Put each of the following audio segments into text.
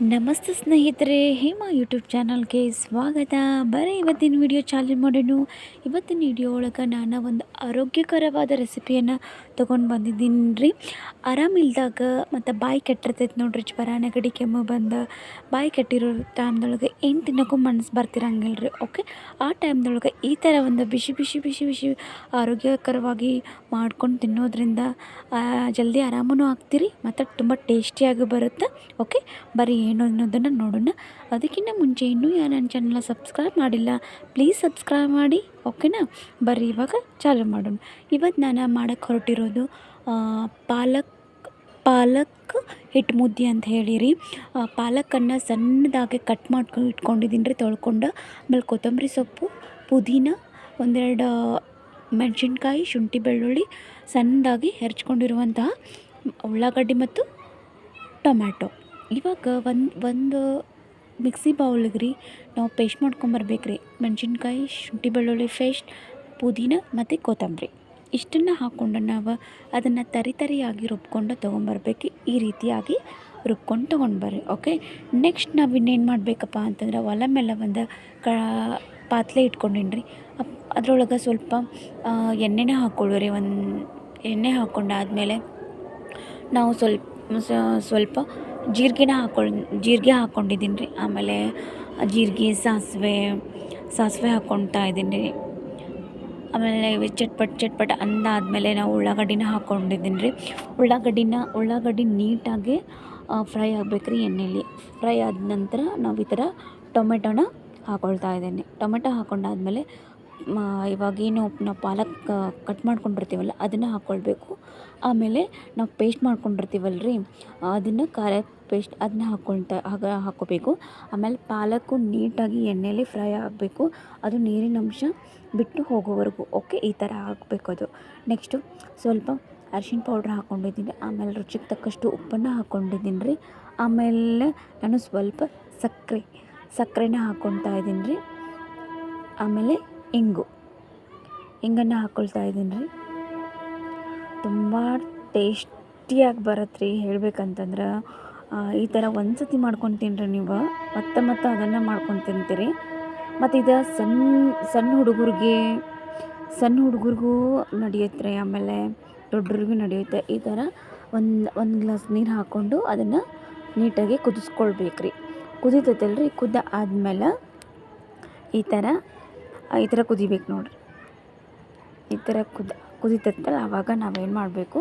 ನಮಸ್ತೆ ಸ್ನೇಹಿತರೆ, ಹೇಮಾ ಯೂಟ್ಯೂಬ್ ಚಾನಲ್ಗೆ ಸ್ವಾಗತ. ಬರೀ, ಇವತ್ತಿನ ವಿಡಿಯೋ ಚಾಲೆಂಜ್ ಮಾಡೋಣ. ಇವತ್ತಿನ ವಿಡಿಯೋ ಒಳಗೆ ನಾನು ಒಂದು ಆರೋಗ್ಯಕರವಾದ ರೆಸಿಪಿಯನ್ನು ತೊಗೊಂಡು ಬಂದಿದ್ದೀನಿ ರೀ ಆರಾಮಿಲ್ದಾಗ ಮತ್ತು ಬಾಯಿ ಕೆಟ್ಟಿರ್ತೈತೆ ನೋಡ್ರಿ ಜ್ವರ ನೆಗಡಿ ಕೆಮ್ಮು ಬಂದು ಬಾಯಿ ಕೆಟ್ಟಿರೋ ಟೈಮ್ದೊಳಗೆ ಏನು ತಿನ್ನೋಕ್ಕೂ ಮನಸ್ಸು ಬರ್ತಿರಂಗಿಲ್ಲ ರೀ ಓಕೆ? ಆ ಟೈಮ್ದೊಳಗೆ ಈ ಥರ ಒಂದು ಬಿಸಿ ಬಿಸಿ ಬಿಸಿ ಬಿಸಿ ಆರೋಗ್ಯಕರವಾಗಿ ಮಾಡ್ಕೊಂಡು ತಿನ್ನೋದ್ರಿಂದ ಜಲ್ದಿ ಆರಾಮೂ ಆಗ್ತೀರಿ, ಮತ್ತು ತುಂಬ ಟೇಸ್ಟಿಯಾಗಿ ಬರುತ್ತೆ, ಓಕೆ? ಬರೀ ಏನು ಅನ್ನೋದನ್ನು ನೋಡೋಣ. ಅದಕ್ಕಿಂತ ಮುಂಚೆ ಇನ್ನೂ ಯಾರು ನನ್ನ ಚಾನಲ್ನ ಸಬ್ಸ್ಕ್ರೈಬ್ ಮಾಡಿಲ್ಲ ಪ್ಲೀಸ್ ಸಬ್ಸ್ಕ್ರೈಬ್ ಮಾಡಿ ಓಕೆನಾ ಬರ್ರಿ, ಇವಾಗ ಚಾಲು ಮಾಡೋಣ. ಇವತ್ತು ನಾನು ಮಾಡೋಕ್ಕೆ ಹೊರಟಿರೋದು ಪಾಲಕ್ ಪಾಲಕ್ ಹಿಟ್ಟು ಮುದ್ದೆ ಅಂತ ಹೇಳಿರಿ. ಪಾಲಕನ್ನು ಸಣ್ಣದಾಗಿ ಕಟ್ ಮಾಡ್ಕೊಂಡು ಇಟ್ಕೊಂಡಿದ್ದೀನಿ ರೀ, ತೊಳ್ಕೊಂಡು. ಆಮೇಲೆ ಕೊತ್ತಂಬರಿ ಸೊಪ್ಪು, ಪುದೀನ, ಒಂದೆರಡು ಮೆಣಸಿನ್ಕಾಯಿ, ಶುಂಠಿ ಬೆಳ್ಳುಳ್ಳಿ ಸಣ್ಣದಾಗಿ ಹೆರ್ಚ್ಕೊಂಡಿರುವಂತಹ ಉಳ್ಳಾಗಡ್ಡಿ ಮತ್ತು ಟೊಮ್ಯಾಟೊ. ಇವಾಗ ಒಂದು ಒಂದು ಮಿಕ್ಸಿ ಬೌಲಿಗೆ ರೀ ನಾವು ಪೇಸ್ಟ್ ಮಾಡ್ಕೊಂಬರ್ಬೇಕು ರೀ ಮೆಣಸಿನ್ಕಾಯಿ, ಶುಂಠಿ ಬೆಳ್ಳುಳ್ಳಿ ಪೇಸ್ಟ್, ಪುದೀನ ಮತ್ತು ಕೊತ್ತಂಬರಿ. ಇಷ್ಟನ್ನು ಹಾಕ್ಕೊಂಡು ನಾವು ಅದನ್ನು ತರಿ ತರಿಯಾಗಿ ರುಬ್ಕೊಂಡು ತೊಗೊಂಬರ್ಬೇಕು. ಈ ರೀತಿಯಾಗಿ ರುಬ್ಕೊಂಡು ತೊಗೊಂಡ್ಬರ್ರಿ, ಓಕೆ? ನೆಕ್ಸ್ಟ್ ನಾವು ಇನ್ನೇನು ಮಾಡಬೇಕಪ್ಪ ಅಂತಂದ್ರೆ ಒಲ ಮೇಲೆ ಒಂದು ಕ ಪಾತ್ರೆ ಇಟ್ಕೊಂಡಿನ್ರಿ. ಅದರೊಳಗೆ ಸ್ವಲ್ಪ ಎಣ್ಣೆನೇ ಎಣ್ಣೆನ ಹಾಕ್ಕೊಳ್ಳಿ ರೀ ಒಂದು ಎಣ್ಣೆ ಹಾಕ್ಕೊಂಡಾದ್ಮೇಲೆ ನಾವು ಸ್ವಲ್ಪ ಸ್ವಲ್ಪ ಜೀರಿಗೆನ ಹಾಕ್ಕೊಳ್ ಜೀರಿಗೆ ಹಾಕ್ಕೊಂಡಿದ್ದೀನಿ ರೀ. ಆಮೇಲೆ ಜೀರಿಗೆ, ಸಾಸಿವೆ ಸಾಸಿವೆ ಹಾಕ್ಕೊಳ್ತಾ ಇದ್ದೀನಿ ರೀ. ಆಮೇಲೆ ಚಟ್ಪಟ್ ಚಟ್ಪಟ್ ಅಂದಾದಮೇಲೆ ನಾವು ಉಳ್ಳಾಗಡ್ಡಿನ ಹಾಕ್ಕೊಂಡಿದ್ದೀನಿ ರೀ. ಉಳ್ಳಾಗಡ್ಡಿನ, ಉಳ್ಳಾಗಡ್ಡಿ ನೀಟಾಗಿ ಫ್ರೈ ಆಗ್ಬೇಕು ರೀ ಎಣ್ಣೆಲಿ. ಫ್ರೈ ಆದ ನಂತರ ನಾವು ಈ ಥರ ಟೊಮೆಟೊನ ಹಾಕ್ಕೊಳ್ತಾ ಇದ್ದೀನಿ. ಟೊಮೆಟೊ ಹಾಕ್ಕೊಂಡಾದ್ಮೇಲೆ ಮ ಇವಾಗೇನು ನಾವು ಪಾಲಕ್ ಕಟ್ ಮಾಡ್ಕೊಂಡಿರ್ತೀವಲ್ಲ, ಅದನ್ನು ಹಾಕ್ಕೊಳ್ಬೇಕು ಆಮೇಲೆ ನಾವು ಪೇಸ್ಟ್ ಮಾಡ್ಕೊಂಡಿರ್ತೀವಲ್ಲ ರೀ ಅದನ್ನು ಖಾರ ಪೇಸ್ಟ್ ಅದನ್ನ ಹಾಕ್ಕೊಳ್ತಾ ಹಾಗ ಹಾಕ್ಕೋಬೇಕು ಆಮೇಲೆ ಪಾಲಕ್ಕು ನೀಟಾಗಿ ಎಣ್ಣೆಯಲ್ಲಿ ಫ್ರೈ ಆಗಬೇಕು. ಅದು ನೀರಿನಂಶ ಬಿಟ್ಟು ಹೋಗೋವರೆಗೂ ಓಕೆ ಈ ಥರ ಹಾಕಬೇಕು ಅದು. ನೆಕ್ಸ್ಟು ಸ್ವಲ್ಪ ಅರ್ಶಿಣ ಪೌಡ್ರ್ ಹಾಕ್ಕೊಂಡಿದ್ದೀನಿ ಆಮೇಲೆ ರುಚಿಗೆ ತಕ್ಕಷ್ಟು ಉಪ್ಪನ್ನು ಹಾಕ್ಕೊಂಡಿದ್ದೀನಿ ರೀ ಆಮೇಲೆ ನಾನು ಸ್ವಲ್ಪ ಸಕ್ಕರೆ, ಸಕ್ಕರೆನ ಹಾಕ್ಕೊಳ್ತಾ ಇದ್ದೀನಿ ರೀ ಆಮೇಲೆ ಇಂಗು. ಇಂಗನ್ನು ಹಾಕ್ಕೊಳ್ತಾ ಇದ್ದೀನಿ ರೀ. ತುಂಬ ಟೇಸ್ಟಿಯಾಗಿ ಬರತ್ತೆ ರೀ ಹೇಳ್ಬೇಕಂತಂದ್ರೆ ಈ ಥರ ಒಂದು ಸತಿ ಮಾಡ್ಕೊಂಡು ನೀವು. ಮತ್ತೆ ಮತ್ತೆ ಅದನ್ನು ಮಾಡ್ಕೊಂಡು ತಿಂತೀರಿ. ಮತ್ತು ಇದು ಸಣ್ಣ ಸಣ್ಣ ಹುಡುಗರಿಗೆ ಸಣ್ಣ ಹುಡುಗರಿಗೂ ನಡೆಯುತ್ತೆ ರೀ ಆಮೇಲೆ ದೊಡ್ಡರಿಗೂ ನಡೆಯುತ್ತೆ. ಈ ಥರ ಒಂದು ಒಂದು ಗ್ಲಾಸ್ ನೀರು ಹಾಕ್ಕೊಂಡು ಅದನ್ನು ನೀಟಾಗಿ ಕುದಿಸ್ಕೊಳ್ಬೇಕು ರೀ ಕುದಿತೈತಲ್ಲ ರೀ ಕುದ್ದ ಆದಮೇಲೆ ಈ ಥರ ಈ ಥರ ಕುದಿಬೇಕು ನೋಡಿರಿ. ಈ ಥರ ಕುದ, ಕುದಿತೈತಲ್ಲ ಆವಾಗ ನಾವೇನು ಮಾಡಬೇಕು?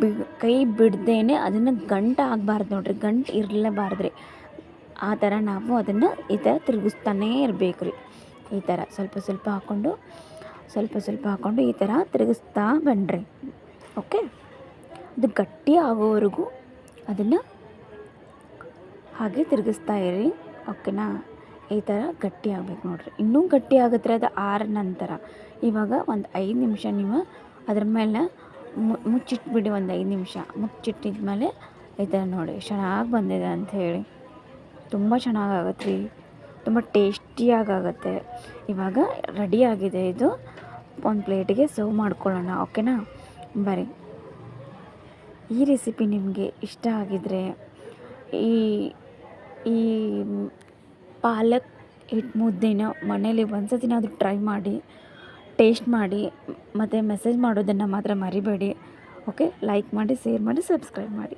ಬಿ, ಕೈ ಬಿಡ್ದೇನೆ ಅದನ್ನು ಗಂಟು ಆಗಬಾರ್ದು ನೋಡ್ರಿ. ಗಂಟು ಇರಲೇಬಾರ್ದು ರೀ ಆ ಥರ ನಾವು ಅದನ್ನು ಈ ಥರ ತಿರುಗಿಸ್ತಾನೇ ಇರಬೇಕು ರೀ. ಈ ಥರ ಸ್ವಲ್ಪ ಸ್ವಲ್ಪ ಹಾಕ್ಕೊಂಡು ಸ್ವಲ್ಪ ಸ್ವಲ್ಪ ಹಾಕ್ಕೊಂಡು ಈ ಥರ ತಿರುಗಿಸ್ತಾ ಬನ್ನಿರಿ ಓಕೆ? ಅದು ಗಟ್ಟಿ ಆಗೋವರೆಗೂ ಅದನ್ನು ಹಾಗೆ ತಿರುಗಿಸ್ತಾ ಇರಿ. ಓಕೆನಾ? ಈ ಥರ ಗಟ್ಟಿ ಆಗ್ಬೇಕು ನೋಡಿರಿ. ಇನ್ನೂ ಗಟ್ಟಿ ಆಗುತ್ತೆ ಅದು ಆರ ನಂತರ. ಇವಾಗ ಒಂದು ಐದು ನಿಮಿಷ ನೀವು ಅದ್ರ ಮೇಲೆ ಮುಚ್ಚಿಟ್ಬಿಡಿ ಒಂದು ಐದು ನಿಮಿಷ. ಮುಚ್ಚಿಟ್ಟಿದ ಮೇಲೆ ಈ ಥರ ನೋಡಿ, ಚೆನ್ನಾಗಿ ಬಂದಿದೆ ಅಂತ ಹೇಳಿ. ತುಂಬ ಚೆನ್ನಾಗಾಗತ್ತೆ ರೀ. ತುಂಬ ಟೇಸ್ಟಿಯಾಗಿ ಆಗುತ್ತೆ ಇವಾಗ ರೆಡಿ ಆಗಿದೆ ಇದು. ಒಂದು ಪ್ಲೇಟಿಗೆ ಸರ್ವ್ ಮಾಡ್ಕೊಳ್ಳೋಣ, ಓಕೆನಾ? ಬರೀ ಈ ರೆಸಿಪಿ ನಿಮಗೆ ಇಷ್ಟ ಆಗಿದರೆ ಈ ಈ ಪಾಲಕ್ ಹಿಟ್ಟು ಮುದ್ದೆನ ಮನೇಲಿ ಒಂದು ಸತಿನಾದರೂ ಟ್ರೈ ಮಾಡಿ ಟೇಸ್ಟ್ ಮಾಡಿ, ಮತ್ತು ಮೆಸೇಜ್ ಮಾಡೋದನ್ನು ಮಾತ್ರ ಮರಿಬೇಡಿ. ಓಕೆ ಲೈಕ್ ಮಾಡಿ ಶೇರ್ ಮಾಡಿ ಸಬ್ಸ್ಕ್ರೈಬ್ ಮಾಡಿ.